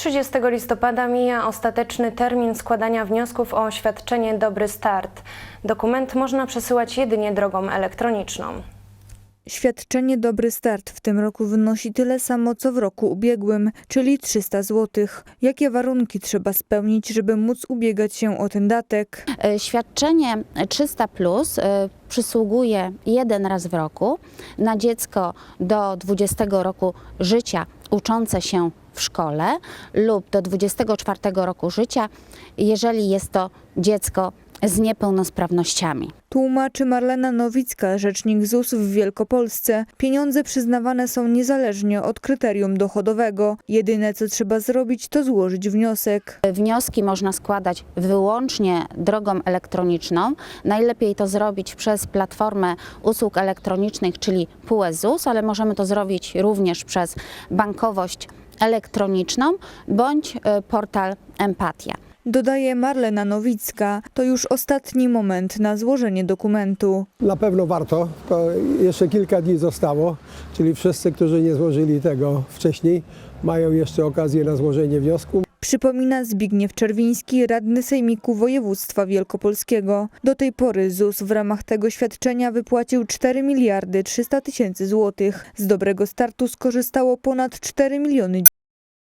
30 listopada mija ostateczny termin składania wniosków o oświadczenie Dobry Start. Dokument można przesyłać jedynie drogą elektroniczną. Świadczenie Dobry Start w tym roku wynosi tyle samo co w roku ubiegłym, czyli 300 zł. Jakie warunki trzeba spełnić, żeby móc ubiegać się o ten datek? E, Świadczenie 300 plus e, przysługuje jeden raz w roku na dziecko do 20 roku życia uczące się w szkole lub do 24 roku życia, jeżeli jest to dziecko z niepełnosprawnościami. Tłumaczy Marlena Nowicka, rzecznik ZUS w Wielkopolsce. Pieniądze przyznawane są niezależnie od kryterium dochodowego. Jedyne co trzeba zrobić to złożyć wniosek. Wnioski można składać wyłącznie drogą elektroniczną. Najlepiej to zrobić przez platformę usług elektronicznych, czyli PUE ZUS, ale możemy to zrobić również przez bankowość elektroniczną bądź e, portal Empatia. Dodaje Marlena Nowicka. To już ostatni moment na złożenie dokumentu. Na pewno warto, to jeszcze kilka dni zostało, czyli wszyscy, którzy nie złożyli tego wcześniej, mają jeszcze okazję na złożenie wniosku. Przypomina Zbigniew Czerwiński, radny Sejmiku Województwa Wielkopolskiego. Do tej pory ZUS w ramach tego świadczenia wypłacił 4 miliardy 300 tysięcy złotych. Z dobrego startu skorzystało ponad 4 miliony